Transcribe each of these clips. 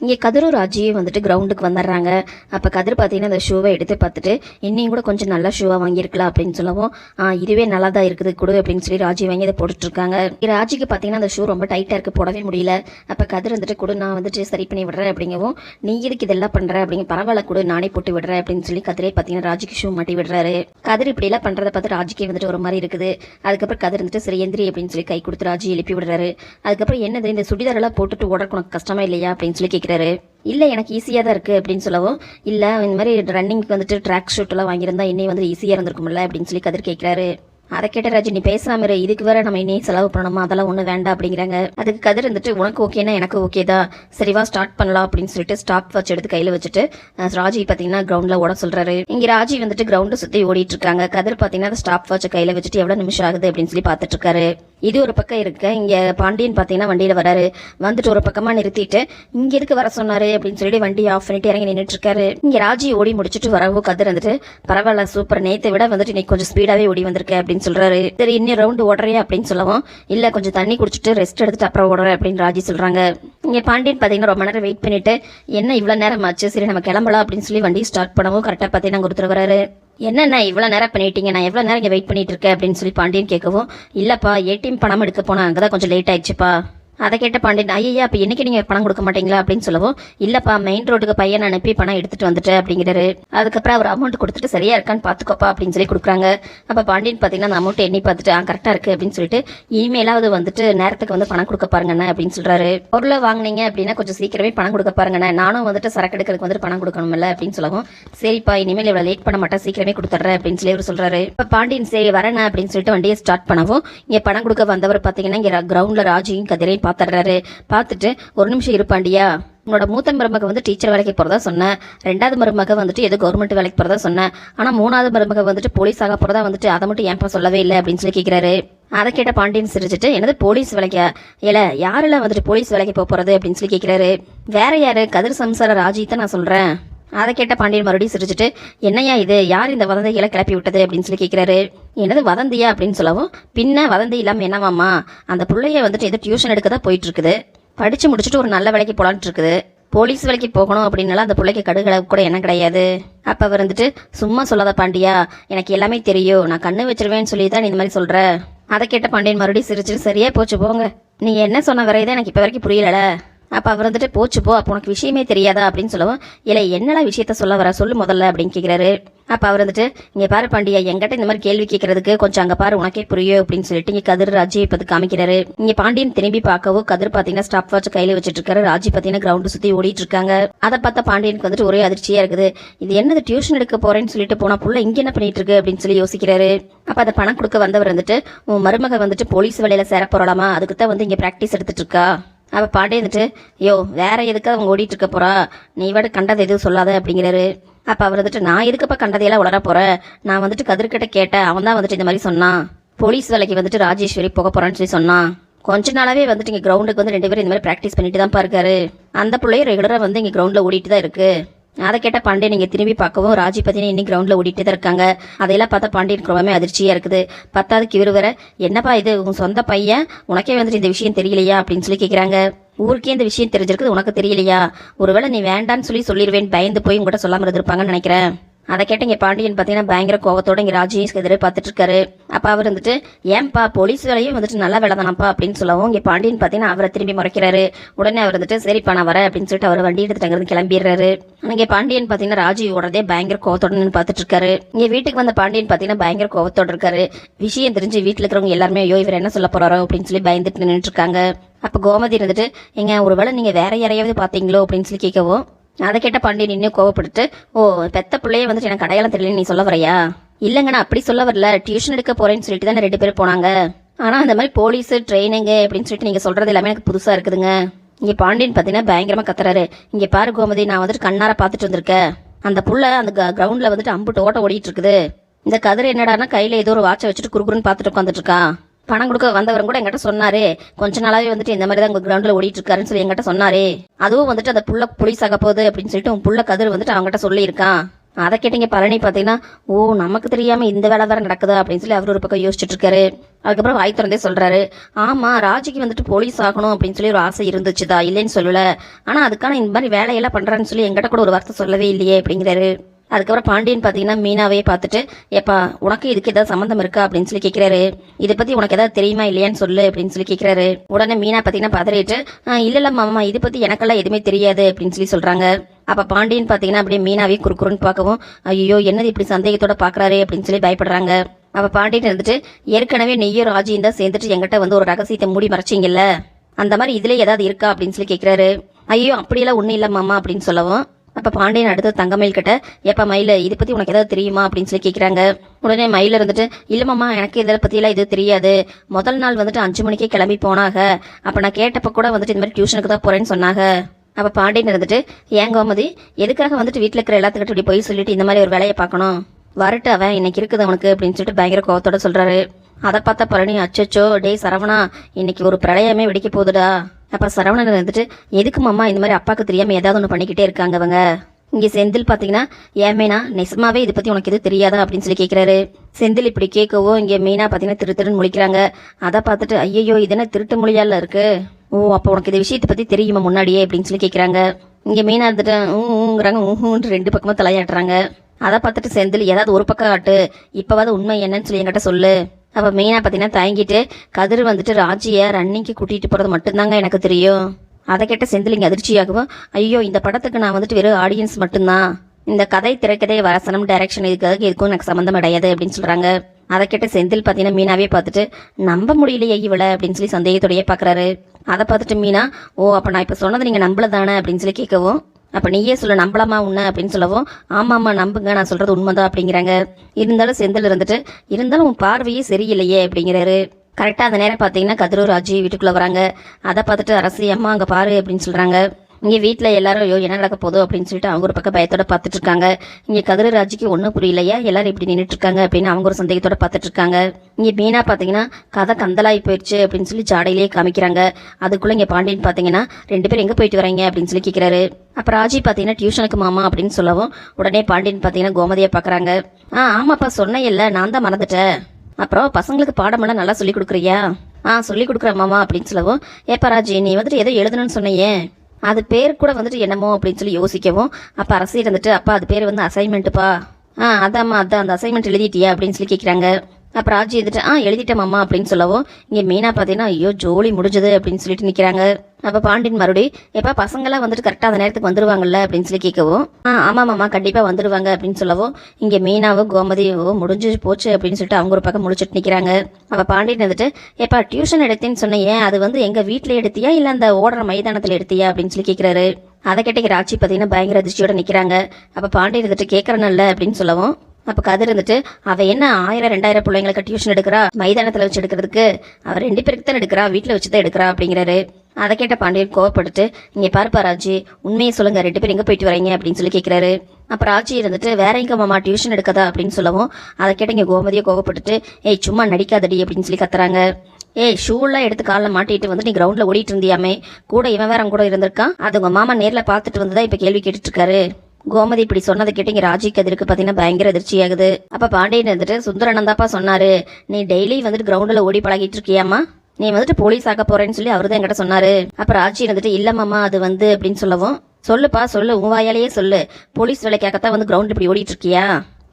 இங்கே கதிரும் ராஜியும் வந்துட்டு கிரவுண்டுக்கு வந்துடுறாங்க அப்போ கதிர் பார்த்தீங்கன்னா அந்த ஷூவை எடுத்து பார்த்துட்டு இன்னையும் கூட கொஞ்சம் நல்ல ஷூவாக வாங்கியிருக்கலாம் அப்படின்னு சொல்லவும் ஆ இதுவே நல்லா தான் இருக்குது கொடு அப்படின்னு சொல்லி ராஜி வாங்கி அதை போட்டுட்ருக்காங்க. ராஜிக்கு பார்த்தீங்கன்னா அந்த ஷூ ரொம்ப டைட்டாக இருக்குது போடவே முடியல. அப்போ கதிர் வந்துட்டு கொடு நான் வந்துட்டு சரி பண்ணி விடுறேன் அப்படிங்கவும் நீ இதுக்கு இதெல்லாம் பண்ணுற அப்படிங்க பரவாயில்ல கொடு நானே போட்டு விடுறேன் அப்படின்னு சொல்லி கதிரே பார்த்தீங்கன்னா ராஜிக்கு ஷூ மாட்டி விடுறாரு. கதிர் இப்படிலாம் பண்ணுறதை பார்த்து ராஜிக்கே வந்துட்டு ஒரு மாதிரி இருக்குது. அதுக்கப்புறம் கதிர் வந்துட்டு சரி எந்திரி அப்படின்னு சொல்லி கை கொடுத்து ராஜி எழுப்பி விடுறாரு. அதுக்கப்புறம் என்னது இந்த சுடிதாரெல்லாம் போட்டுட்டு ஓடறக்கு உனக்கு கஷ்டமா இல்லையா? அப்படின்னு சொல்லி கேட்குறாரு இல்லை எனக்கு ஈஸியாக தான் இருக்குது அப்படின்னு சொல்லவும் இல்லை இந்த மாதிரி ரன்னிங்க்கு வந்துட்டு ட்ராக் ஷூட்டெல்லாம் வாங்கியிருந்தா இன்னும் வந்து ஈஸியாக இருந்திருக்கும்ல அப்படின்னு சொல்லி கதிர் கேட்குறாரு அதை கேட்ட ராஜி நீ பேசாம இரு. இதுக்கு வேற நம்ம இனி செலவு பண்ணணுமா? அதெல்லாம் ஒன்றும் வேண்டாம் அப்படிங்கிறாங்க. அதுக்கு கதிர் இருந்துட்டு உனக்கு ஓகேனா எனக்கு ஓகே தான். சரிவா ஸ்டார்ட் பண்ணலாம் அப்படின்னு சொல்லிட்டு ஸ்டாப் வாட்ச் எடுத்து கையில் வச்சுட்டு ராஜி பார்த்தீங்கன்னா கிரவுண்டில் ஓட சொல்றாரு. இங்கே ராஜி வந்துட்டு கிரவுண்டை சுற்றி ஓடிட்டு இருக்காங்க. கதிர் பார்த்தீங்கன்னா அந்த ஸ்டாப் வாட்சை கையில் வச்சுட்டு எவ்வளோ நிமிஷம் ஆகுது அப்படின்னு சொல்லி பார்த்துட்டு இருக்காரு. இது ஒரு பக்கம் இருக்கு இங்க பாண்டியன் பார்த்தீங்கன்னா வண்டியில வராரு. வந்துட்டு ஒரு பக்கமா நிறுத்திட்டு இங்க இருக்கு வர சொன்னாரு அப்படின்னு சொல்லிட்டு வண்டி ஆஃப் பண்ணிட்டு இறங்கி நின்றுட்டு இருக்காரு. இங்க ராஜி ஓடி முடிச்சுட்டு வரவும் கதிர் வந்துட்டு பரவாயில்ல சூப்பர் நேத்தை விட வந்துட்டு நீ கொஞ்சம் ஸ்பீடாவே ஓடி வந்திருக்க அப்படின்னு சொல்றாரு. சரி இன்னும் ரவுண்டு ஓடுறியா அப்படின்னு சொல்லவும் இல்ல கொஞ்சம் தண்ணி குடிச்சிட்டு ரெஸ்ட் எடுத்துட்டு அப்புறம் ஓடுறேன் அப்படின்னு ராஜி சொல்றாங்க. இங்க பாண்டியன் பாத்தீங்கன்னா ரொம்ப நேரம் வெயிட் பண்ணிட்டு என்ன இவ்வளவு நேரம் ஆச்சு? சரி நம்ம கிளம்பலாம் அப்படின்னு சொல்லி வண்டி ஸ்டார்ட் பண்ணவும் கரெக்டா பாத்தீங்கன்னா கொடுத்துருவாரு வராரு. என்னண்ணா இவ்வளோ நேரம் பண்ணிட்டீங்க? நான் எவ்வளோ நேரம் இங்கே வெயிட் பண்ணிட்டு இருக்கேன் அப்படின்னு சொல்லி பாண்டியன் கேட்கவும் இல்லைப்பா ஏடிஎம் பணம் எடுக்க போனேன் அங்கே தான் கொஞ்சம் லேட் ஆயிடுச்சுப்பா. அதை கேட்ட பாண்டியன் ஐயா அப்போ என்னைக்கு நீங்கள் பணம் கொடுக்க மாட்டீங்களா அப்படின்னு சொல்லவும் இல்லைப்பா மெயின் ரோட்டுக்கு பையனை அனுப்பி பணம் எடுத்துட்டு வந்துட்டேன் அப்படிங்கிறாரு. அதுக்கப்புறம் அவர் அமௌண்ட் கொடுத்துட்டு சரியா இருக்கான்னு பார்த்துக்கோப்பா அப்படின்னு சொல்லி கொடுக்குறாங்க. அப்போ பாண்டியன் பார்த்தீங்கன்னா அந்த அமௌண்ட் எண்ணி பார்த்துட்டு ஆ கரெக்டாக இருக்குது அப்படின்னு சொல்லிட்டு இனிமேலாவது வந்துட்டு நேரத்துக்கு வந்து பணம் கொடுக்க பாருங்கண்ணே அப்படின்னு சொல்கிறாரு பொருளை வாங்குனீங்க அப்படின்னா கொஞ்சம் சீக்கிரமே பணம் கொடுக்க பாருங்கண்ணே நானும் வந்துட்டு சரக்கு எடுக்கிறதுக்கு வந்துட்டு பணம் கொடுக்கணும்ல அப்படின்னு சொல்லவும் சரிப்பா இனிமேல் இவ்வளோ லேட் பண்ண மாட்டேன் சீக்கிரமே கொடுத்துட்றேன் அப்படின்னு சொல்லி அவர் சொல்கிறாரு இப்போ பாண்டியன் சரி வரேன் அப்படின்னு சொல்லிட்டு வண்டியை ஸ்டார்ட் பண்ணவும் இங்கே பணம் கொடுக்க வந்தவர் பார்த்தீங்கன்னா இங்கே கிரவுண்டில் ராஜியும் கதிரையும் பார்த்துடுறாரு பார்த்துட்டு ஒரு நிமிஷம் இருப்பாண்டியா உன்னோட மூத்த மருமக வந்து டீச்சர் வேலைக்கு போகிறதா சொன்னேன் ரெண்டாவது மருமக வந்துட்டு ஏதோ கவர்மெண்ட் வேலைக்கு போகிறதா சொன்னேன் ஆனால் மூணாவது மருமக வந்துட்டு போலீஸ் ஆக போகிறதா வந்துட்டு அதை மட்டும் ஏன்ப்பா சொல்லவே இல்லை அப்படின்னு சொல்லி கேட்குறாரு அதை கேட்ட பாண்டியன் சிரிச்சிட்டு என்னது போலீஸ் வேலைக்கா? இல்லை யாரெல்லாம் வந்துட்டு போலீஸ் வேலைக்கு போக போகிறது அப்படின்னு சொல்லி கேட்குறாரு வேற யாரு? கதிர் சம்சார ராஜி தான் நான் சொல்கிறேன் அதை கேட்ட பாண்டியன் மறுபடியும் சிரிச்சிட்டு என்னையா இது? யார் இந்த வதந்திகளை கிளப்பி விட்டது? அப்படின்னு சொல்லி கேட்குறாரு என்னது வதந்தியா? அப்படின்னு சொல்லவும் பின்ன வதந்தி இல்லாமல் என்னவாம்மா? அந்த பிள்ளைய வந்துட்டு ஏதோ டியூஷன் எடுக்க தான் போயிட்டு இருக்குது படித்து முடிச்சுட்டு ஒரு நல்ல வேலைக்கு போலான்ட்டு இருக்குது போலீஸ் வேலைக்கு போகணும் அப்படின்னால அந்த பிள்ளைக்கு கடுகளவு கூட என்ன கிடையாது. அப்போ அவர் வந்துட்டு சும்மா சொல்லாத பாண்டியா எனக்கு எல்லாமே தெரியும். நான் கண்ணு வச்சிருவேன்னு சொல்லி தான் நீ இந்த மாதிரி சொல்கிற அதை கேட்ட பாண்டியன் மறுபடியும் சிரிச்சிட்டு சரியா போச்சு போங்க. நீ என்ன சொன்ன வரையதான் எனக்கு இப்போ வரைக்கும் புரியலை அப்போ அவர் வந்துட்டு போச்சு போ. அப்போ உனக்கு விஷயமே தெரியாதா? அப்படின்னு சொல்லவும் இல்லை என்னடா விஷயத்த சொல்ல வர? சொல்லு முதல்ல அப்படின்னு கேட்குறாரு அப்போ அவர் வந்துட்டு இங்கே பாரு பாண்டியா என்கிட்ட இந்த மாதிரி கேள்வி கேட்கறதுக்கு கொஞ்சம் அங்கே பாரு உனக்கே புரியும் அப்படின்னு சொல்லிட்டு இங்கே கதிர் ராஜி இப்போ காமிக்கிறாரு. இங்கே பாண்டியன் திரும்பி பார்க்கவும் கதிர் பார்த்தீங்கன்னா ஸ்டாப் வாட்ச் கையில வச்சுட்டு இருக்காரு ராஜி பார்த்தீங்கன்னா கிரவுண்ட் சுற்றி ஓடிட்டு இருக்காங்க அதை பார்த்தா பாண்டியனுக்கு வந்துட்டு ஒரே அதிர்ச்சியா இருக்குது. இது என்னது டியூஷன் எடுக்க போறேன்னு சொல்லிட்டு போனா புள்ள இங்கே என்ன பண்ணிட்டு இருக்கு? அப்படின்னு சொல்லி யோசிக்கிறாரு. அப்போ அதை பணம் கொடுக்க வந்தவர் வந்துட்டு உன் மருமக வந்துட்டு போலீஸ் வேலையில சேர போறாளாமா? அதுக்கு தான் வந்து இங்கே ப்ராக்டிஸ் எடுத்துட்டு இருக்கா? அவள் பாட்டே இருந்துட்டு யோ வேற எதுக்கு அவங்க ஓடிட்டு இருக்க போறா? நீ விட கண்டது எதுவும் சொல்லாத அப்படிங்கிறாரு. அப்ப அவர் வந்துட்டு நான் எதுக்குப்பா கண்டதையெல்லாம் உளர போறேன் நான் வந்துட்டு கதிர்கிட்ட கேட்டேன். அவன் தான் வந்துட்டு இந்த மாதிரி சொன்னான். போலீஸ் வேலைக்கு வந்துட்டு ராஜேஸ்வரி போக போறான்னு சொல்லி சொன்னான். கொஞ்ச நாளாவே வந்துட்டு இங்க கிரவுண்டுக்கு வந்து ரெண்டு பேரும் இந்த மாதிரி ப்ராக்டிஸ் பண்ணிட்டு தான் இருக்காரு. அந்த பிள்ளையும் ரெகுலரா வந்து இங்க கிரவுண்ட்ல ஓடிட்டு தான் இருக்கு. அதை கேட்ட பாண்டியன் நீங்க திரும்பி பார்க்கவும் ராஜி பத்தினி இன்னைக்கு கிரவுண்ட்ல ஓடிட்டு தான் இருக்காங்க. அதையெல்லாம் பார்த்தா பாண்டியனுக்கு ரொம்பவே அதிர்ச்சியா இருக்குது. பத்தாவதுக்கு இவர் வர என்னப்பா இது? உன் சொந்த பையன்? உனக்கே வந்துட்டு இந்த விஷயம் தெரியலையா? அப்படின்னு சொல்லி கேக்குறாங்க. ஊருக்கே இந்த விஷயம் தெரிஞ்சிருக்குது உனக்கு தெரியலையா? ஒருவேளை நீ வேண்டான்னு சொல்லி சொல்லிடுவேன் பயந்து போய் உங்ககிட்ட சொல்லாம இருந்திருப்பாங்கன்னு நினைக்கிறேன். அதை கேட்டு இங்கே பாண்டியன் பார்த்தீங்கன்னா பயங்கர கோவத்தோட இங்கே ராஜேஷ் எதிரே பார்த்துட்டு இருக்காரு அப்போ அவர் வந்துட்டு ஏன்பா போலீஸ் வேலையும் வந்துட்டு நல்ல வேலை தானப்பா அப்படின்னு சொல்லவும் இங்கே பாண்டியன் பார்த்தீங்கன்னா அவரை திரும்பி முறைக்கிறாரு. உடனே அவர் வந்துட்டு சரிப்பா நான் வரேன் அப்படின்னு சொல்லிட்டு அவர் வண்டி எடுத்துட்டு அங்கிருந்து கிளம்பிடுறாரு. இங்கே பாண்டியன் பார்த்தீங்கன்னா ராஜி ஓடுறதே பயங்கர கோவத்தோட நின்று பார்த்துட்டு இருக்காரு இங்கே வீட்டுக்கு வந்த பாண்டியன் பார்த்தீங்கன்னா பயங்கர கோவத்தோட இருக்காரு. விஷயம் தெரிஞ்சு வீட்டில் இருக்கிறவங்க எல்லாருமே ஐயோ இவர் என்ன சொல்ல போறாரோ? அப்படின்னு சொல்லி பயந்துட்டு நின்றுட்டு இருக்காங்க அப்போ கோமதி இருந்துட்டு எங்க ஒருவேளை நீங்கள் வேற யாரையாவது பார்த்தீங்களோ அப்படின்னு சொல்லி கேட்கவும் அதை கேட்ட பாண்டி நின்று கோவப்பட்டுட்டு ஓ பெத்த பிள்ளைய வந்துட்டு எனக்கு அடையாளம் தெரியல நீ சொல்ல வரையா? இல்லைங்க நான் அப்படி சொல்ல வரல. டியூஷன் எடுக்க போறேன்னு சொல்லிட்டு தானே ரெண்டு பேரும் போனாங்க. ஆனா அந்த மாதிரி போலீஸ் ட்ரெயினிங்கு அப்படின்னு சொல்லிட்டு நீங்க சொல்றது எல்லாமே எனக்கு புதுசா இருக்குதுங்க. இங்க பாண்டியன் பாத்தீங்கன்னா பயங்கரமா கத்துறாரு. இங்க பாரு கோமதி நான் வந்துட்டு கண்ணார பாத்துட்டு வந்திருக்கேன். அந்த புள்ள அந்த கிரவுண்ட்ல வந்துட்டு அம்புட்டு ஓட்ட ஓடிட்டு இருக்குது. இந்த கதிர் என்னடான்னா கையில ஏதோ ஒரு வாட்சை வச்சுட்டு குறுகுறுன்னு பாத்துட்டு உட்காந்துட்டு இருக்கான் பணம் கொடுக்க வந்தவரும் கூட எங்கிட்ட சொன்னாரு. கொஞ்ச நாளாவே வந்துட்டு இந்த மாதிரி தான் உங்க கிரவுண்ட்ல ஓடிட்டு இருக்காருன்னு சொல்லி எங்கிட்ட சொன்னாரு. அதுவும் வந்துட்டு அந்த புள்ள புலிஸ் ஆக போகுது அப்படின்னு சொல்லிட்டு உன் புள்ள கதிர் வந்துட்டு அவங்ககிட்ட சொல்லியிருக்கான். அதை கேட்டீங்க பழனி பார்த்தீங்கன்னா ஓ நமக்கு தெரியாம இந்த வேலை வேற நடக்குதா? அப்படின்னு சொல்லி அவர் ஒரு பக்கம் யோசிச்சுட்டு இருக்காரு. அதுக்கப்புறம் வாய் திறந்தே சொல்றாரு ஆமா ராஜிக்கு வந்துட்டு போலீஸ் ஆகணும் அப்படின்னு சொல்லி ஒரு ஆசை இருந்துச்சுதா? இல்லைன்னு சொல்லல. ஆனா அதுக்கான இந்த மாதிரி வேலையெல்லாம் பண்றான்னு சொல்லி எங்கிட்ட கூட ஒரு வார்த்தை சொல்லவே இல்லையே அப்படிங்கிறாரு. அதுக்கப்புறம் பாண்டியன் பார்த்தீங்கன்னா மீனாவே பார்த்துட்டு ஏப்பா உனக்கு இதுக்கு ஏதாவது சம்மந்தம் இருக்கா? அப்படின்னு சொல்லி கேட்குறாரு இதை பற்றி உனக்கு ஏதாவது தெரியுமா இல்லையான்னு சொல்லு அப்படின்னு சொல்லி கேட்குறாரு உடனே மீனா பார்த்தீங்கன்னா பதறிட்டு "ஆ, இல்ல இல்ல மாமா இதை பற்றி எனக்கெல்லாம் எதுவுமே தெரியாது அப்படின்னு சொல்லி சொல்கிறாங்க அப்போ பாண்டியன் பார்த்தீங்கன்னா அப்படியே மீனாவே குறுக்குறுன்னு பார்க்கவும் ஐயோ என்னது இப்படி சந்தேகத்தோட பார்க்குறாரு அப்படின்னு சொல்லி பயப்படுறாங்க. அப்போ பாண்டியன் இருந்துட்டு ஏற்கனவே நெய்யும் ராஜியும் தான் சேர்ந்துட்டு எங்கிட்ட வந்து ஒரு ரகசியத்தை மூடி மறைச்சிங்கல்ல அந்த மாதிரி இதுல ஏதாவது இருக்கா? அப்படின்னு சொல்லி கேட்குறாரு ஐயோ அப்படியெல்லாம் ஒன்றும் இல்லை மாமா அப்படின்னு சொல்லவும் அப்போ பாண்டியன் அடுத்து தங்கமயில் கிட்ட எப்போ மயில இதை பற்றி உனக்கு ஏதாவது தெரியுமா? அப்படின்னு சொல்லி கேட்குறாங்க உடனே மயில இருந்துட்டு இல்லைம்மா எனக்கு இதை பற்றிலாம் இது தெரியாது. முதல் நாள் வந்துட்டு அஞ்சு மணிக்கே கிளம்பி போனாங்க அப்போ நான் கேட்டப்போ கூட வந்துட்டு இந்த மாதிரி டியூஷனுக்கு தான் போகிறேன்னு சொன்னாங்க அப்போ பாண்டியன் இருந்துட்டு ஏன் கோமதி எதுக்காக வந்துட்டு வீட்டில் இருக்கிற எல்லாத்துக்கிட்ட இப்படி போய் சொல்லிட்டு இந்த மாதிரி ஒரு வேலையை பார்க்கணும்? வரட்டு அவன் இன்னைக்கு இருக்குது அவனுக்கு அப்படின்னு சொல்லிட்டு பயங்கர கோவத்தோட சொல்கிறாரு அதை பார்த்தா பழனி அச்சச்சோ டே சரவணா இன்னைக்கு ஒரு பிரளயமே வெடிக்க போகுதுடா. அப்புறம் சரவணன் வந்துட்டு எதுக்கு மாமா இந்த மாதிரி அப்பாவுக்கு தெரியாமல் ஏதாவது ஒன்று பண்ணிக்கிட்டே இருக்காங்க அவங்க இங்கே செந்தில் பார்த்தீங்கன்னா ஏன் மீனா நிஜமாவே இதை பற்றி உனக்கு எதுவும் தெரியாதா? அப்படின்னு சொல்லி கேட்குறாரு செந்தில் இப்படி கேட்கவோ இங்கே மீனா பார்த்தீங்கன்னா திரு திருன்னு முழிக்கிறாங்க. அதை பார்த்துட்டு ஐயோ இது என்ன திருட்டு மொழியால இருக்கு? ஓ அப்போ உனக்கு இந்த விஷயத்தை பற்றி தெரியுமா முன்னாடியே? அப்படின்னு சொல்லி கேட்குறாங்க இங்கே மீனா இருந்துட்டு ஊங்கிறாங்க ஊஹூன்ட்டு ரெண்டு பக்கமும் தலையாட்டுறாங்க. அதை பார்த்துட்டு செந்தில் ஏதாவது ஒரு பக்கம் ஆட்டு இப்போவாது உண்மை என்னன்னு சொல்லி என்கிட்ட சொல்லு. அப்போ மெயினாக பார்த்தீங்கன்னா தயங்கிட்டு கதிர் வந்துட்டு ராஜியை ரன்னிங்க்கு கூட்டிகிட்டு போகிறது மட்டும்தாங்க எனக்கு தெரியும். அதை கேட்ட செந்தில் இங்கே அதிர்ச்சியாகவும் ஐயோ இந்த படத்துக்கு நான் வந்துட்டு வெறும் ஆடியன்ஸ் மட்டும்தான். இந்த கதை திரைக்கதை வசனம் டைரக்ஷன் இதுக்காக எதுக்கும் எனக்கு சம்மந்தம் கிடையாது அப்படின்னு சொல்கிறாங்க அதை கேட்ட செந்தில் பார்த்தீங்கன்னா மீனாவே பார்த்துட்டு நம்ப முடியலையே இவளை அப்படின்னு சொல்லி சந்தேகத்தோடையே பார்க்குறாரு. அதை பார்த்துட்டு மீனா ஓ அப்போ நான் இப்போ சொன்னது நீங்கள் நம்பல தானே அப்படின்னு சொல்லி கேட்கவும் அப்போ நீயே சொல்ல நம்பலாமா உன்ன அப்படின்னு சொல்லவும் ஆமாம்மா நம்புங்க நான் சொல்கிறது உண்மைதான் அப்படிங்கிறாங்க. இருந்தாலும் செந்தில் இருந்துட்டு இருந்தாலும் உன் பார்வையே சரியில்லையே அப்படிங்கிறாரு. கரெக்டாக அந்த நேரம் பார்த்தீங்கன்னா கதிரூர் ராஜி வீட்டுக்குள்ளே வராங்க. அதை பார்த்துட்டு அரசி அம்மா அங்கே பாரு அப்படின்னு சொல்கிறாங்க இங்கே வீட்டில் எல்லாரும் ஐயோ என்ன நடக்க போதோ அப்படின்னு சொல்லிட்டு அவங்க ஒரு பக்கம் பயத்தோட பார்த்துட்டு இருக்காங்க இங்கே கதிர ராஜிக்கு ஒன்றும் புரியலையா? எல்லாரும் இப்படி நின்றுட்டு இருக்காங்க அப்படின்னு அவங்க ஒரு சந்தேகத்தோட பார்த்துட்டு இருக்காங்க இங்கே மீனா பார்த்தீங்கன்னா கதை கந்தலாகி போயிடுச்சு அப்படின்னு சொல்லி ஜாடையிலேயே காமிக்கிறாங்க. அதுக்குள்ளே இங்கே பாண்டியன் பார்த்தீங்கன்னா ரெண்டு பேரும் எங்கே போயிட்டு வரீங்க? அப்படின்னு சொல்லி கேட்குறாரு அப்போ ராஜி பார்த்தீங்கன்னா டியூஷனுக்கு மாமா அப்படின்னு சொல்லவும் உடனே பாண்டியன் பார்த்தீங்கன்னா கோமதியை பார்க்குறாங்க. ஆ ஆமாப்பா சொன்னேன் இல்லை நான் தான் மறந்துட்டேன். அப்புறம் பசங்களுக்கு பாடமெல்லாம் நல்லா சொல்லி கொடுக்குறியா? ஆ சொல்லி கொடுக்குறேன் மாமா அப்படின்னு சொல்லவும் ஏப்பா ராஜி நீ வந்துட்டு ஏதோ எழுதணும்னு சொன்னையே. அது பேர் கூட வந்துட்டு என்னமோ அப்படின்னு சொல்லி யோசிக்கவும். அப்போ அரசியல் இருந்துட்டு அப்பா அது பேர் வந்து அசைன்மெண்ட்டுப்பா ஆ அதாம்மா அதான் அந்த அசைன்மெண்ட் எழுதிட்டியா? அப்படின்னு சொல்லி கேட்குறாங்க அப்போ ராஜி எழுதிட்டு ஆ எழுதிட்டேன் மாமா அப்படின்னு சொல்லவும் இங்கே மீனா பார்த்தீங்கன்னா ஐயோ ஜோலி முடிஞ்சது அப்படின்னு சொல்லிட்டு நிற்கிறாங்க அப்போ பாண்டியன் மறுபடி எப்பா பசங்களாம் வந்துட்டு கரெக்டாக அந்த நேரத்துக்கு வந்துடுவாங்கல்ல அப்படின்னு சொல்லி கேட்கவும் ஆ ஆமாம் மாமா கண்டிப்பாக வந்துடுவாங்க அப்படின்னு சொல்லவும் இங்கே மீனாவும் கோமதியும் முடிஞ்சு போச்சு அப்படின்னு சொல்லிட்டு அவங்க ஒரு பக்கம் முடிச்சுட்டு நிற்கிறாங்க அப்போ பாண்டியன் வந்துட்டு எப்பா டியூஷன் எடுத்தேன்னு சொன்னேன் அது வந்து எங்கள் வீட்டில் எடுத்தியா இல்லை அந்த ஓடுற மைதானத்தில் எடுத்தியா? அப்படின்னு சொல்லி கேட்குறாரு அதை கேட்ட ராட்சி பார்த்தீங்கன்னா பயங்கர அதிர்ச்சியோட நிற்கிறாங்க அப்போ பாண்டியன் வந்துட்டு கேட்குறனல்ல அப்படின்னு சொல்லவும் அப்போ கதிர் இருந்துட்டு அவ என்ன ஆயிரம் ரெண்டாயிரம் பிள்ளைங்களுக்கு டியூஷன் எடுக்கிறா? மைதானத்தில் வச்சு எடுக்கிறதுக்கு? அவ ரெண்டு பேருக்கு தான் எடுக்கிறா? வீட்டில் வச்சு தான் எடுக்கிறா? அப்படிங்கிறாரு. அதை கேட்ட பாண்டியன் கோவப்பட்டுட்டு இங்கே பாருப்பா ராஜி உண்மையை சொல்லுங்க. ரெண்டு பேரும் எங்கே போயிட்டு வரீங்க? அப்படின்னு சொல்லி கேட்குறாரு அப்போ ராஜி இருந்துட்டு வேற எங்க மாமா டியூஷன் எடுக்கதா? அப்படின்னு சொல்லவும் அதை கேட்ட இங்கே கோமதியை கோவப்பட்டுட்டு ஏய் சும்மா நடிக்காதடி அப்படின்னு சொல்லி கத்துறாங்க. ஏய் ஷூலாம் எடுத்து காலில் மாட்டிட்டு வந்து நீ கிரவுண்ட்ல ஓடிட்டு இருந்தியாமே? கூட இவன் வேற கூட இருந்திருக்கான்? அது உங்க மாமா நேர்ல பார்த்துட்டு வந்ததா இப்ப கேள்வி கேட்டுட்டு இருக்காரு. கோமதி இப்படி சொன்னதை கேட்டு இங்க ராஜி கதிருக்கு பாத்தீங்கன்னா பயங்கர அதிர்ச்சி ஆகுது அப்ப பாண்டியன் வந்துட்டு சுந்தரனந்தாப்பா சொன்னார் சொன்னாரு. நீ டெய்லி வந்துட்டு கிரவுண்ட்ல ஓடி பழகிட்டு இருக்கியாமா நீ வந்துட்டு போலீஸ் ஆக போறேன்னு சொல்லி அவரு தான் என்கிட்ட சொன்னாரு. அப்ப ராஜி வந்துட்டு இல்ல அது வந்து அப்படின்னு சொல்லவும் சொல்லுப்பா சொல்லு உன் வாயாலேயே சொல்லு. போலீஸ் வேலைக்காகத்தான் வந்து கிரவுண்ட் இப்படி ஓடிட்டு இருக்கியா?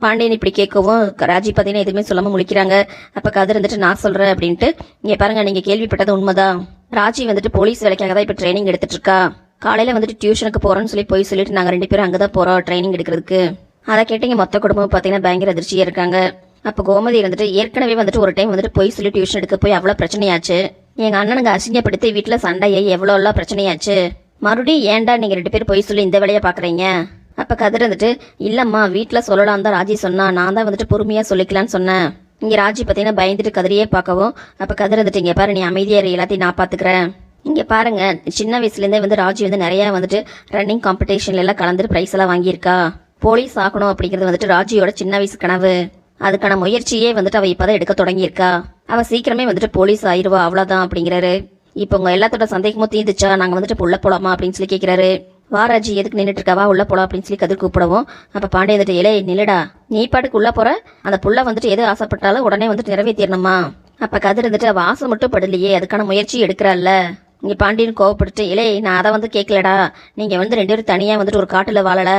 பாண்டியன் இப்படி கேட்கவும் ராஜி பார்த்தீங்கன்னா எதுவுமே சொல்லாம முழிக்கிறாங்க. அப்ப கதிர் வந்துட்டு நான் சொல்றேன் அப்படின்ட்டு இங்க பாருங்க நீங்க கேள்விப்பட்டது உண்மைதான். ராஜி வந்துட்டு போலீஸ் வேலைக்காக தான் இப்ப ட்ரைனிங் எடுத்துட்டு இருக்கா. காலையில் வந்துட்டு டியூஷனுக்கு போகிறோன்னு சொல்லி போய் சொல்லிட்டு நாங்கள் ரெண்டு பேரும் அங்கே தான் போகிறோம் ட்ரைனிங் எடுக்கிறதுக்கு. அதை கேட்டீங்க மொத்த குடும்பம் பார்த்தீங்கன்னா பயங்கர அதிர்ச்சியாக இருக்காங்க. அப்போ கோமதி வந்துட்டு ஏற்கனவே வந்துட்டு ஒரு டைம் வந்துட்டு போய் சொல்லி டியூஷன் எடுக்க போய் அவ்வளோ பிரச்சனையாச்சு. எங்கள் அண்ணனுங்க அசிங்கப்படுத்தி வீட்டில் சண்டையை எவ்வளோ எல்லாம் பிரச்சனையாச்சு. மறுபடியும் ஏன்டா நீங்கள் ரெண்டு பேரும் போய் சொல்லி இந்த வேலையை பார்க்குறீங்க அப்போ கதிர் வந்துட்டு இல்லைம்மா வீட்டில் சொல்லலாம் தான் ராஜி சொன்னா நான் தான் வந்துட்டு பொறுமையாக சொல்லிக்கலாம்னு சொன்னேன். இங்கே ராஜி பார்த்தீங்கன்னா பயந்துட்டு கதிரியே பார்க்கவும் அப்போ கதிர் வந்துட்டு இங்கே பாரு நீ அமைதியாக இரு, எல்லாத்தையும் நான் பார்த்துக்கிறேன் இங்கே பாருங்க சின்ன வயசுலேருந்தே வந்து ராஜி வந்து நிறையா வந்துட்டு ரன்னிங் காம்படிஷன்ல எல்லாம் கலந்துட்டு ப்ரைஸ் எல்லாம் வாங்கியிருக்கா. போலீஸ் ஆகணும் அப்படிங்கிறது வந்துட்டு ராஜியோட சின்ன வயசு கனவு. அதுக்கான முயற்சியே வந்துட்டு அவள் இப்போதான் எடுக்க தொடங்கியிருக்கா. அவள் சீக்கிரமே வந்துட்டு போலீஸ் ஆயிருவா அவ்வளோதான் அப்படிங்கிறாரு. இப்போ உங்க எல்லாத்தோட சந்தேகமும் தீர்ந்துச்சா நாங்கள் வந்துட்டு உள்ள போலாமா அப்படின்னு சொல்லி கேட்கிறாரு வாராஜி எதுக்கு நின்றுட்டு இருக்காவா உள்ள போலாம் அப்படின்னு சொல்லி கதிர் கூப்பிடவும். அப்போ பாண்டிய வந்துட்டு இலே நில்லடா. நீ பாட்டுக்கு உள்ள போற. அந்த புள்ள வந்துட்டு எது ஆசைப்பட்டாலும் உடனே வந்துட்டு நிறைவேற்றிடணுமா அப்ப கதிர் வந்துட்டு அவள் ஆசை மட்டும் படலையே. அதுக்கான முயற்சி எடுக்கிறாள்ல. இங்கே பாண்டியன் கோவப்பட்டுட்டு இலே நான் அதை வந்து கேட்கலடா நீங்கள் வந்து ரெண்டு பேரும் தனியாக வந்துட்டு ஒரு காட்டில் வாழலை.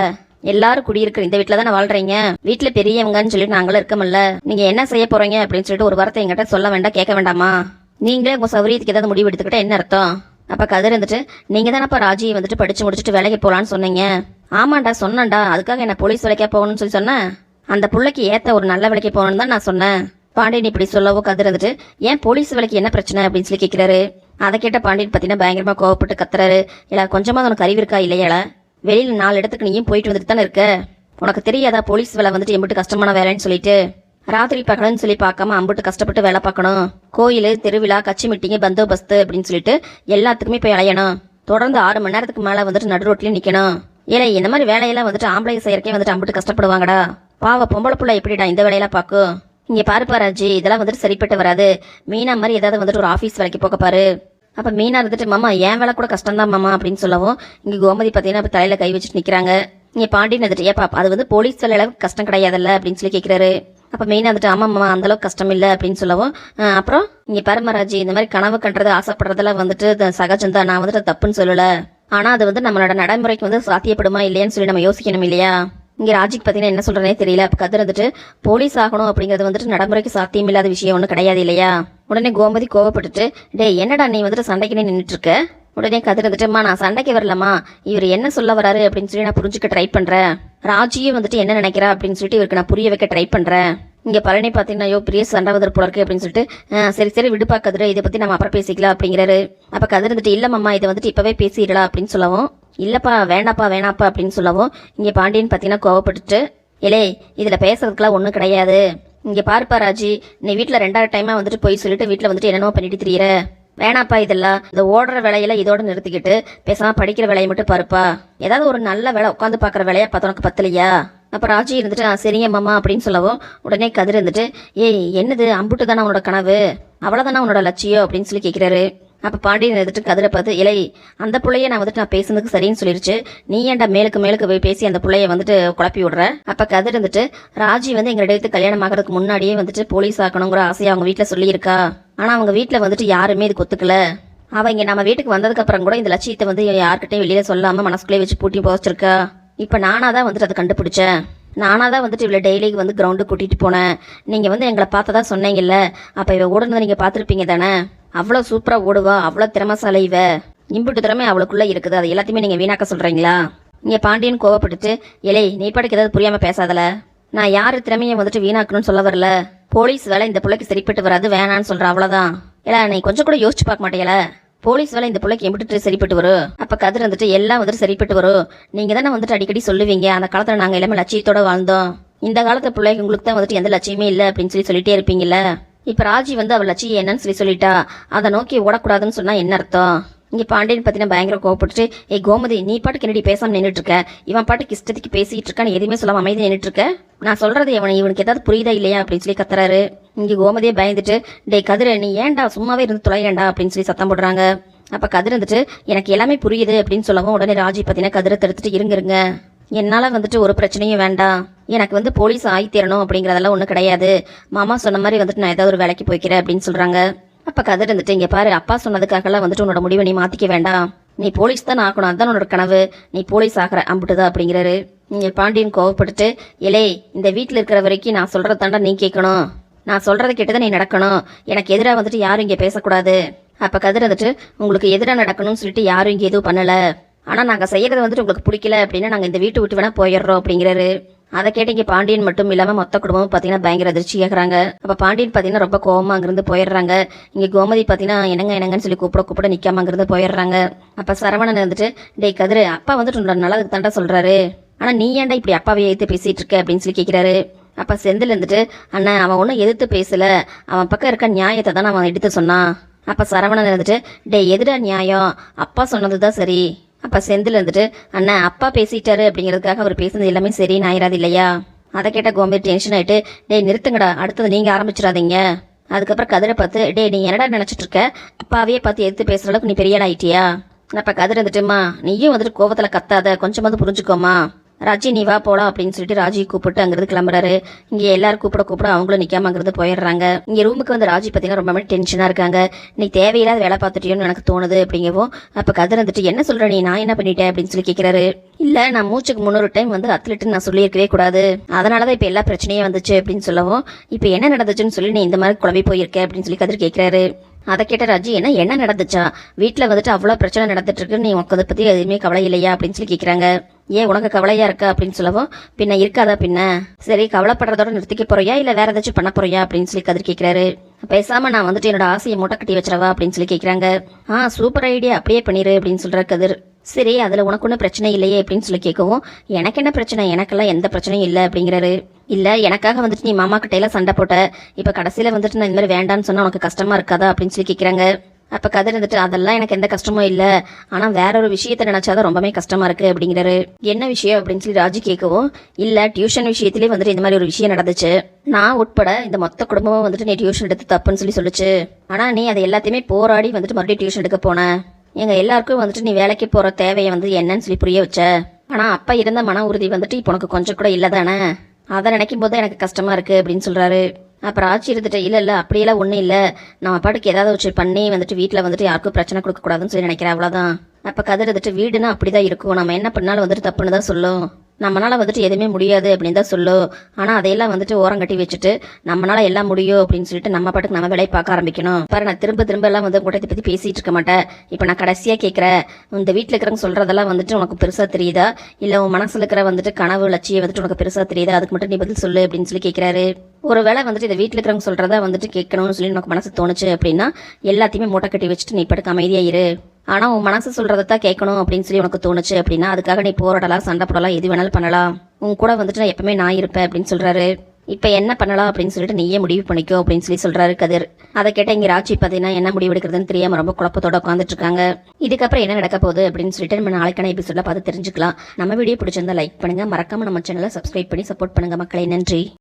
எல்லாரும் குடியிருக்கிற இந்த வீட்டில் தானே வாழ்றீங்க? வீட்டில் பெரியவங்கன்னு சொல்லிட்டு நாங்களும் இருக்கமில்ல நீங்கள் என்ன செய்ய போகிறீங்க அப்படின்னு சொல்லிட்டு ஒரு வார்த்தை எங்கிட்ட சொல்ல வேண்டாம் கேட்க வேண்டாமா? நீங்களே உங்கள் சௌரியத்துக்கு ஏதாவது முடிவு எடுத்துக்கிட்டா என்ன அர்த்தம்? அப்போ கதிர் வந்துட்டு தானே தானப்பா ராஜி வந்துட்டு படித்து முடிச்சுட்டு வேலைக்கு போகலான்னு சொன்னீங்க. ஆமாண்டா சொன்னேன்டா. அதுக்காக என்ன போலீஸ் வேலைக்கா போகணும்னு சொல்லி சொன்னேன் அந்த பிள்ளைக்கு ஏற்ற ஒரு நல்ல வேலைக்கு போகணும்னு தான் நான் சொன்னேன். பாண்டியன் இப்படி சொல்லவோ கதிர் வந்துட்டு ஏன் போலீஸ் வேலைக்கு என்ன பிரச்சனை? அப்படின்னு சொல்லி கேட்குறாரு அதை கேட்ட பாண்டியன் பார்த்தீங்கன்னா பயங்கரமா கோவப்பட்டு கத்துறாரு. இல்ல கொஞ்சமா உனக்கு அறிவு இருக்கா இல்லையால வெளியில நாலு இடத்துக்கு நீயும் போயிட்டு வந்துட்டு தானே இருக்க? உனக்கு தெரியாதா போலீஸ் வேலை வந்துட்டு எம்பிட்டு கஷ்டமான வேலைன்னு சொல்லிட்டு? ராத்திரி பகலன்னு சொல்லி பார்க்காம அம்பிட்டு கஷ்டப்பட்டு வேலை பார்க்கணும். கோயில் திருவிழா கட்சி மீட்டிங் பந்தோபஸ்து அப்படின்னு சொல்லிட்டு எல்லாத்துக்குமே போய் அலையணும். தொடர்ந்து ஆறு மணி நேரத்துக்கு மேல வந்துட்டு நடு ரோட்லயும் நிக்கணும். ஏலே இந்த மாதிரி வேலையெல்லாம் வந்துட்டு ஆம்பளை செய்யறக்கே வந்துட்டு அம்பிட்டு கஷ்டப்படுவாங்கடா. பாவ பொம்பளை புள்ள எப்படிடா இந்த வேலையெல்லாம் பார்க்கும்? இங்க பாரு ராஜி இதெல்லாம் வந்துட்டு சரிப்பட்டு வராது. மீனா மாதிரி ஏதாவது வந்துட்டு ஒரு ஆபீஸ் வேலைக்கு போக பாரு. அப்ப மீனா இருந்துட்டு மாமா என் வேலை கூட கஷ்டம் மாமா அப்படின்னு சொல்லவும் இங்க கோமதி பாத்தீங்கன்னா இப்ப தலையில கை வச்சுட்டு நிக்கிறாங்க. இங்க பாண்டியன் வந்துட்டு ஏப்பா அது வந்து போலீஸ் வேலை அளவுக்கு கஷ்டம் கிடையாதுல்ல? அப்படின்னு சொல்லி கேக்குறாரு. அப்ப மெயினா வந்துட்டு ஆமா மாமா அந்த அளவுக்கு கஷ்டம் இல்ல அப்படின்னு சொல்லவும் அப்புறம்? இங்க பரமராஜி இந்த மாதிரி கனவு கண்டுறது ஆசைப்படுறதெல்லாம் வந்துட்டு சகஜம் தான். நான் வந்துட்டு தப்புன்னு சொல்லல. ஆனா அது வந்து நம்மளோட நடைமுறைக்கு வந்து சாத்தியப்படுமா இல்லையான்னு சொல்லி நம்ம யோசிக்கணும் இல்லையா? இங்க ராஜிக்கு பாத்தீங்கன்னா என்ன சொல்றேனே தெரியல. அப்ப கதிர் வந்துட்டு போலீஸ் ஆகணும் அப்படிங்கிறது வந்துட்டு நடைமுறைக்கு சாத்தியம் இல்லாத விஷயம் ஒண்ணு கிடையாது இல்லையா? உடனே கோமதி கோவப்பட்டுட்டு டேய் என்னடா நீ வந்துட்டு சண்டைக்கு நின்றுட்டு இருக்க உடனே கதிர் வந்துட்டுமா நான் சண்டைக்கு வரலம்மா. இவர் என்ன சொல்ல வராரு? அப்படின்னு சொல்லி நான் புரிஞ்சுக்க ட்ரை பண்றேன். ராஜியும் வந்துட்டு என்ன நினைக்கிறா? அப்படின்னு சொல்லிட்டு இவருக்கு நான் புரிய வைக்க ட்ரை பண்றேன். இங்கே பழனி பார்த்தீங்கன்னா ஐயோ பெரிய சண்டாவதர் போல இருக்கு அப்படின்னு சொல்லிட்டு சரி சரி விடுப்பா கதிர இதை பற்றி நம்ம அப்புறம் பேசிக்கலாம் அப்படிங்கிறாரு. அப்போ கதிர் இருந்துட்டு இல்ல மாமா இதை வந்துட்டு இப்போவே பேசிடலாம் அப்படின்னு சொல்லவும் இல்லைப்பா வேணாப்பா வேணாப்பா அப்படின்னு சொல்லவும் இங்கே பாண்டியன் பார்த்தீங்கன்னா கோவப்பட்டுட்டு இலே இதில் பேசுறதுக்குலாம் ஒன்றும் கிடையாது. இங்கே பாருப்பா ராஜி நீ வீட்டில் ரெண்டாவது டைமாக வந்துட்டு போய் சொல்லிட்டு வீட்டில் வந்துட்டு என்னென்னோ பண்ணிட்டு திரியற. வேணாப்பா இதெல்லாம் இந்த ஓடுற வேலையெல்லாம் இதோட நிறுத்திக்கிட்டு பேசாம படிக்கிற வேலையை மட்டும் பாருப்பா. ஏதாவது ஒரு நல்ல வேலை உட்காந்து பாக்குற வேலையா பார்த்து உனக்கு பத்தலையா? அப்போ ராஜி இருந்துட்டு "ஆ, சரிங்க மாமா அப்படின்னு சொல்லவும் உடனே கதிர் இருந்துட்டு ஏய் என்னது அம்புட்டு தானே உன்னோட கனவு? அவ்வளவுதானே உன்னோட லட்சியம் அப்படின்னு சொல்லி கேட்குறாரு அப்போ பாண்டியன் எடுத்துட்டு கதிரை பார்த்து இலை அந்த பிள்ளைய நான் வந்துட்டு நான் பேசுனதுக்கு சரின்னு சொல்லிடுச்சு நீ ஏன்டா மேலுக்கு மேலுக்கு போய் பேசி அந்த பிள்ளைய வந்துட்டு குழப்பி விடுற? அப்போ கதிர் இருந்துட்டு ராஜி வந்து எங்க எடுத்து கல்யாணம் ஆகிறதுக்கு முன்னாடியே வந்துட்டு போலீஸ் ஆக்கணுங்கிற ஆசையை அவங்க வீட்டில் சொல்லியிருக்கா? ஆனால் அவங்க வீட்டில் வந்துட்டு யாருமே இது கொத்துக்கல அவள் இங்கே நம்ம வீட்டுக்கு வந்ததுக்கு அப்புறம் கூட இந்த லட்சியத்தை வந்து யார்கிட்டையும் வெளியில சொல்லாம மனசுக்குள்ளே வச்சு பூட்டி போச்சிருக்கா இப்போ நானாக தான் வந்துட்டு அதை கண்டுபிடிச்சேன். நானாக தான் வந்துட்டு இவ்வளோ டெய்லிக்கு வந்து கிரவுண்டு கூட்டிகிட்டு போனேன். நீங்கள் வந்து எங்களை பார்த்ததா சொன்னீங்கல்ல. அப்போ இவ ஓடுனதை நீங்கள் பார்த்துருப்பீங்க தானே? அவ்வளோ சூப்பராக ஓடுவா அவ்வளோ திறமைசாலை இவ. இம்புட்டு திறமை அவளுக்குள்ளே இருக்குது. அது எல்லாத்தையுமே நீங்கள் வீணாக்க சொல்கிறீங்களா நீங்கள் பாண்டியன் கோவப்பட்டுட்டு இலை நீ பாட்டுக்கு ஏதாவது புரியாமல் பேசாதல. நான் யாரு திறமையை வந்துட்டு வீணாக்கணும்னு சொல்ல வரல. போலீஸ் வேலை இந்த பிள்ளைக்கு சரிப்பட்டு வராது வேணான்னு சொல்ற அவ்வளோதான் இல்லை நீ கொஞ்சம் கூட யோசிச்சு பார்க்க மாட்டேல போலீஸ் வேலை இந்த பிள்ளைக்கு எம்பிட்டு சரிப்பட்டு வரும் அப்ப கதிர் வந்துட்டு எல்லாம் வந்துட்டு சரிப்பட்டு வரும் நீங்க தானே வந்துட்டு அடிக்கடி சொல்லுவீங்க. அந்த காலத்துல நாங்க எல்லாமே லட்சியத்தோட வாழ்ந்தோம். இந்த காலத்து பிள்ளைக்கு உங்களுக்கு தான் வந்துட்டு எந்த லட்சியமே இல்லை அப்படின்னு சொல்லி சொல்லிட்டே இருப்பீங்கல்ல. இப்ப ராஜி வந்து அவள் லட்சியம் என்னன்னு சொல்லி சொல்லிட்டா. அதை நோக்கி ஓடக்கூடாதுன்னு சொன்னா என்ன அர்த்தம்? இங்க பாண்டியன் பத்தின பயங்கர கோவப்பட்டுட்டு ஏ கோமதி நீ பாட்டுக்கு என்னடி பேசாம நின்றுட்டு இருக்க? இவன் பாட்டுக்கு இஷ்டத்துக்கு பேசிட்டு இருக்கான்னு எதுவுமே சொல்லாம அமைதி நின்றுட்டு இருக்க? நான் சொல்றது இவன் இவனுக்கு ஏதாவது புரியுதா இல்லையா? அப்படின்னு சொல்லி கத்துறாரு. இங்கே கோமதியே பயந்துட்டு டேய் கதிர நீ ஏன்டா சும்மாவே இருந்து தொலையேண்டா? அப்படின்னு சொல்லி சத்தம் போடுறாங்க. அப்போ கதிர் வந்துட்டு எனக்கு எல்லாமே புரியுது அப்படின்னு சொல்லவும் உடனே ராஜி பார்த்தீங்கன்னா கதிரை தடுத்துட்டு இருங்க இருங்க என்னால வந்துட்டு ஒரு பிரச்சனையும் வேண்டாம் எனக்கு வந்து போலீஸ் ஆகி தரணும் அப்படிங்கிறதெல்லாம் ஒன்றும் கிடையாது. மாமா சொன்ன மாதிரி வந்துட்டு நான் ஏதாவது ஒரு வேலைக்கு போய்க்கிறேன் அப்படின்னு சொல்கிறாங்க அப்போ கதிர் வந்துட்டு இங்கே பாரு அப்பா சொன்னதுக்காகலாம் வந்துட்டு உன்னோட முடிவை நீ மாற்றிக்க வேண்டாம். நீ போலீஸ் தான் ஆகணும் அதுதான் உன்னோட கனவு. நீ போலீஸ் ஆகிற அம்பிட்டுதான் அப்படிங்கிறாரு. நீங்கள் பாண்டியன் கோவப்பட்டுட்டு எலே இந்த வீட்டில் இருக்கிற வரைக்கும் நான் சொல்கிறதாண்டா தாண்டா நீ கேட்கணும் நான் சொல்றதை கேட்டுதான் நீ நடக்கணும். எனக்கு எதிராக வந்துட்டு யாரும் இங்கே பேசக்கூடாது. அப்போ கதிர் வந்துட்டு உங்களுக்கு எதிராக நடக்கணும்னு சொல்லிட்டு யாரும் இங்கே எதுவும் பண்ணல. ஆனால் நாங்கள் செய்யறது வந்துட்டு உங்களுக்கு பிடிக்கல அப்படின்னா நாங்கள் இந்த வீட்டு விட்டு வேணா போயிடுறோம் அப்படிங்கிறாரு. அதை கேட்டு இங்கே பாண்டியன் மட்டும் இல்லாமல் மொத்த குடும்பமும் பார்த்தீங்கன்னா பயங்கர அதிர்ச்சி கேட்குறாங்க அப்போ பாண்டியன் பார்த்தீங்கன்னா ரொம்ப கோவமாக அங்கிருந்து போயிடுறாங்க. இங்கே கோமதி பார்த்தீங்கன்னா என்னங்க என்னங்கன்னு சொல்லி கூப்பிட கூப்பிட நிற்காம அங்கிருந்து போயிடுறாங்க. அப்போ சரவணன் வந்துட்டு டேய் கதிர் அப்பா வந்துட்டு நல்லதுக்கு தாண்டா சொல்கிறாரு ஆனால் நீ ஏன்டா இப்படி அப்பாவை ஏற்று பேசிகிட்டு இருக்க? அப்படின்னு சொல்லி கேட்குறாரு அப்போ செந்தில் இருந்துட்டு அண்ணன் அவன் ஒன்றும் எதிர்த்து பேசல. அவன் பக்கம் இருக்க நியாயத்தை தான் அவன் எடுத்து சொன்னான். அப்போ சரவணன் இருந்துட்டு டேய் எதுடா நியாயம்? அப்பா சொன்னது தான் சரி. அப்போ செந்தில் இருந்துட்டு அண்ணன் அப்பா பேசிட்டாரு. அப்படிங்கிறதுக்காக அவர் பேசுனது எல்லாமே சரி நாயிராது இல்லையா? அதை கேட்ட கோம்பீர் டென்ஷன் ஆயிட்டு டேய் நிறுத்துங்கடா. அடுத்தது நீங்கள் ஆரம்பிச்சிடாதீங்க. அதுக்கப்புறம் கதிரை பார்த்து டேய் நீ என்னடா நினச்சிட்டு இருக்க? அப்பாவே பார்த்து எடுத்து பேசுகிற அளவுக்கு நீ பெரியாடாயிட்டியா அப்போ கதிர் இருந்துட்டுமா நீயும் வந்துட்டு கோவத்தில் கத்தாத. கொஞ்சமாவது புரிஞ்சுக்கோமா. ராஜி நீ வா போலாம் அப்படின்னு சொல்லிட்டு ராஜி கூப்பிட்டு அங்கிருந்து கிளம்புறாரு. இங்கே எல்லாரும் கூப்பிட கூப்பிட அவங்களும் நிற்காம அங்கிருந்து போயிடுறாங்க. இங்கே ரூமுக்கு வந்து ராஜி பார்த்தீங்கன்னா ரொம்ப டென்ஷனாக இருக்காங்க. நீ தேவையில்லாத வேலை பார்த்துட்டியோன்னு எனக்கு தோணுது அப்படிங்கவும் அப்போ கதிர் வந்துட்டு என்ன சொல்கிற நீ? நான் என்ன பண்ணிட்டேன்? அப்படின்னு சொல்லி கேட்குறாரு இல்லை நான் மூச்சுக்கு முன்னொரு டைம் வந்து அத்லெட்டுன்னு நான் சொல்லியிருக்கவே கூடாது. அதனாலதான் இப்போ எல்லா பிரச்சனையும் வந்துச்சு அப்படின்னு சொல்லவும் இப்போ என்ன நடந்துச்சுன்னு சொல்லி நீ இந்த மாதிரி குழம்பி போயிருக்க அப்படின்னு சொல்லி கதிர் கேட்குறாரு அதை கேட்ட ராஜி என்ன என்ன நடந்துச்சா? வீட்டில் வந்துட்டு அவ்வளோ பிரச்சனை நடந்துட்டு இருக்கு நீ உனக்கு அதை பற்றி எதுவுமே கவலை இல்லையா? அப்படின்னு சொல்லி கேட்குறாங்க ஏன் உனக்கு கவலையா இருக்கா அப்படின்னு சொல்லவும் பின்ன இருக்காதா பின்ன? சரி கவலைப்படுறதோட நிறுத்திக்க போறியா? இல்லை வேற ஏதாச்சும் பண்ண போறியா? அப்படின்னு சொல்லி கதிர் கேட்குறாரு பேசாம நான் வந்துட்டு என்னோட ஆசையை மூட்டை கட்டி வச்சிடவா? அப்படின்னு சொல்லி கேட்குறாங்க ஆ சூப்பர் ஐடியா அப்படியே பண்ணிரு அப்படின்னு சொல்றாரு கதிர். சரி அதுல உனக்கு ஒன்றும் பிரச்சனை இல்லையே அப்படின்னு சொல்லி கேட்கவும் எனக்கு என்ன பிரச்சனை? எனக்கெல்லாம் எந்த பிரச்சனையும் இல்லை அப்படிங்கிறாரு. இல்ல எனக்காக வந்துட்டு நீ மாமா கிட்ட எல்லாம் சண்டை போட்ட இப்ப கடைசியில வந்துட்டு நான் இந்த மாதிரி வேண்டான்னு சொன்னா உனக்கு கஷ்டமா இருக்காதா? அப்படின்னு சொல்லி கேட்குறாங்க அப்போ கதை இருந்துட்டு அதெல்லாம் எனக்கு எந்த கஷ்டமும் இல்லை. ஆனால் வேற ஒரு விஷயத்த நினைச்சாதான் ரொம்பவே கஷ்டமாக இருக்குது அப்படிங்கிறாரு. என்ன விஷயம் அப்படின்னு சொல்லி ராஜு கேட்கவும் இல்லை டியூஷன் விஷயத்திலே வந்துட்டு இந்த மாதிரி ஒரு விஷயம் நடந்துச்சு. நான் உட்பட இந்த மொத்த குடும்பமும் வந்துட்டு நீ டியூஷன் எடுத்து தப்புன்னு சொல்லி சொல்லிச்சு. ஆனால் நீ அதை எல்லாத்தையுமே போராடி வந்துட்டு மறுபடியும் டியூஷன் எடுக்க போன. எங்கள் எல்லாருக்கும் வந்துட்டு நீ வேலைக்கு போகிற தேவையை வந்து என்னன்னு சொல்லி புரிய வச்ச. ஆனால் அப்போ இருந்த மன உறுதி வந்துட்டு இப்போ உனக்கு கொஞ்சம் கூட இல்லை தானே. அதை நினைக்கும் போது எனக்கு கஷ்டமாக இருக்குது அப்படின்னு சொல்கிறாரு அப்புறம் ஆட்சி இருந்துட்டு இல்லை இல்லை அப்படியெல்லாம் ஒன்றும் இல்லை. நம்ம பாட்டுக்கு ஏதாவது வச்சு பண்ணி வந்துட்டு வீட்டில் வந்துட்டு யாருக்கும் பிரச்சனை கொடுக்க கூடாதுன்னு சொல்லி நினைக்கிறேன் அவ்வளோதான் அப்போ கதிர் இருந்துட்டு வீடுனா அப்படிதான் இருக்கும். நம்ம என்ன பண்ணாலும் வந்துட்டு தப்புன்னு தான் சொல்லும். நம்மளால் வந்துட்டு எதுவுமே முடியாது அப்படின்னு தான் சொல்லும் ஆனால் அதையெல்லாம் வந்துட்டு ஓரம் கட்டி வச்சுட்டு நம்மளால் எல்லாம் முடியும் அப்படின்னு சொல்லிட்டு நம்ம பாட்டுக்கு நம்ம வேலையை பார்க்க ஆரம்பிக்கணும். பாரு நான் திரும்ப திரும்ப எல்லாம் வந்து உங்கள்கிட்ட இதை பேசிகிட்டு பேசிட்டு இருக்க மாட்டேன். இப்போ நான் கடைசியாக கேட்குறேன் இந்த வீட்டில் இருக்கிறவங்க சொல்கிறதெல்லாம் வந்துட்டு உனக்கு பெருசாக தெரியுதா? இல்லை உன் மனசில் இருக்கிற வந்துட்டு கனவு லட்சியம் வந்துட்டு உனக்கு பெருசாக தெரியுதா? அதுக்கு மட்டும் நீ பதில் சொல்லு அப்படின்னு சொல்லி கேட்குறாரு ஒரு வேளை வந்துட்டு இந்த வீட்டில் இருக்கிறவங்க சொல்கிறத வந்துட்டு கேட்கணும்னு சொல்லி உனக்கு மனசு தோணுச்சு அப்படின்னா எல்லாத்தையுமே மூட்டை கட்டி வச்சுட்டு நீ படுக்க அமைதியாயிரு. ஆனால் உன் மனசு தான் கேட்கணும் அப்படின்னு சொல்லி உனக்கு தோணுச்சு அப்படின்னா அதுக்காக நீ போராடலாம் சண்டை போடலாம் எது வேணாலும் பண்ணலாம். உன் கூட வந்துட்டு நான் எப்பவுமே நான் இருப்பேன் அப்படின்னு சொல்கிறாரு இப்போ என்ன பண்ணலாம் அப்படின்னு சொல்லிட்டு நீயே முடிவு பண்ணிக்கோ அப்படின்னு சொல்லி சொல்றாரு கதிர். அதை கேட்ட இங்க ராட்சி பாத்தீங்கன்னா என்ன முடிவு எடுக்கிறதுன்னு தெரியாம ரொம்ப குழப்பத்தோட உட்காந்துட்டு இருக்காங்க. இதுக்கப்புறம் என்ன நடக்க போகுது அப்படின்னு சொல்லிட்டு நம்ம நாளைக்கான எபிசோட பார்த்து தெரிஞ்சுக்கலாம். நம்ம வீடியோ பிடிச்சிருந்தா லைக் பண்ணுங்க. மறக்காம நம்ம சேனலை சப்ஸ்கிரைப் பண்ணி சப்போர்ட் பண்ணுங்க மக்களை. நன்றி.